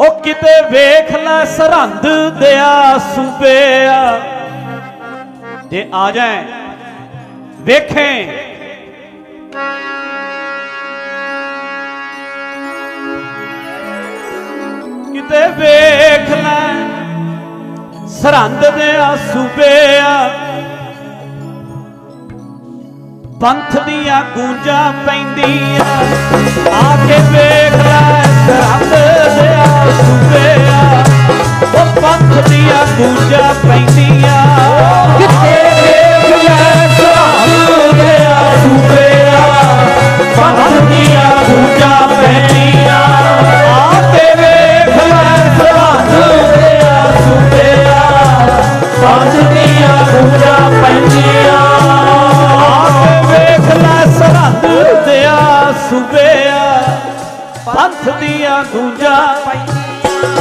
ਉਹ ਕਿਤੇ ਵੇਖ ਲੈ ਸਰਹੰਦ ਦਿਆ ਸੂਬਿਆ ਤੇ ਆ ਜਾਏ, ਵੇਖੇ। ਕਿਤੇ ਵੇਖ ਲੈ ਸਰਹੰਦ ਦਿਆ ਸੂਬਿਆ ਪੰਥ ਦੀਆਂ ਗੂੰਜਾਂ ਪੈਂਦੀਆਂ। ਪੰਥ ਦੀਆਂ ਗੂੰਜਾਂ ਪੈਂਦੀਆਂ। ਕਿਤੇ ਵੇਖ ਲੈ ਸਰਹੰਦ ਦਿਆ ਪੰਥ ਦੀਆਂ ਗੂੰਜਾਂ ਪੈਂਦੀਆਂ। ਆ ਕੇ ਵੇਖ ਲੈ ਸਰਹੰਦ ਦਿਆ ਸੂਬਿਆ ਪੰਥ ਦੀਆਂ ਗੂੰਜਾਂ ਪੈਂਦੀਆਂ। ਆ ਕੇ ਵੇਖ ਲੈ ਸਰਹੰਦ ਦਿਆ ਸੂਬਿਆ ਪੰਥ ਦੀਆਂ ਗੂੰਜਾਂ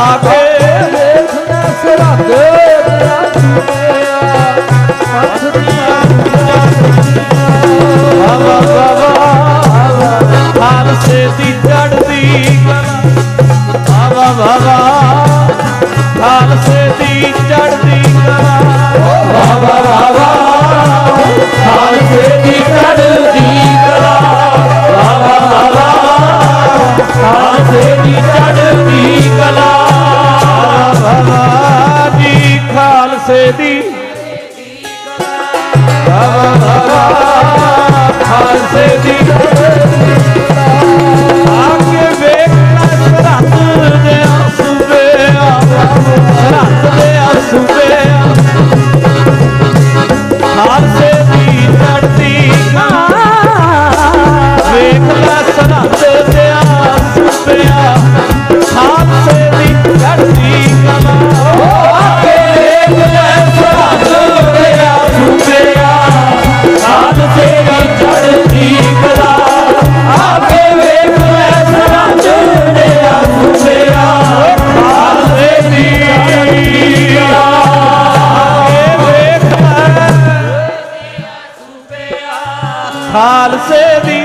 ਆ ਕੇ ਵੇਖ ਲੈ ਸਰਹੰਦ ਦਿਆ ਸੂਬਿਆ ਪੰਥ ਦੀਆਂ ਹਵਾ ਹਵਾ ਖਾਲਸੇ ਦੀ ਚੜਦੀ ਕਲਾ। ਹਵਾ ਖਾਲਸੇ ਦੀ। ਹਵਾ ਹਵਾ ਖਾਲਸੇ ਦੀ। ਖਾਲਸੇ ਦੀ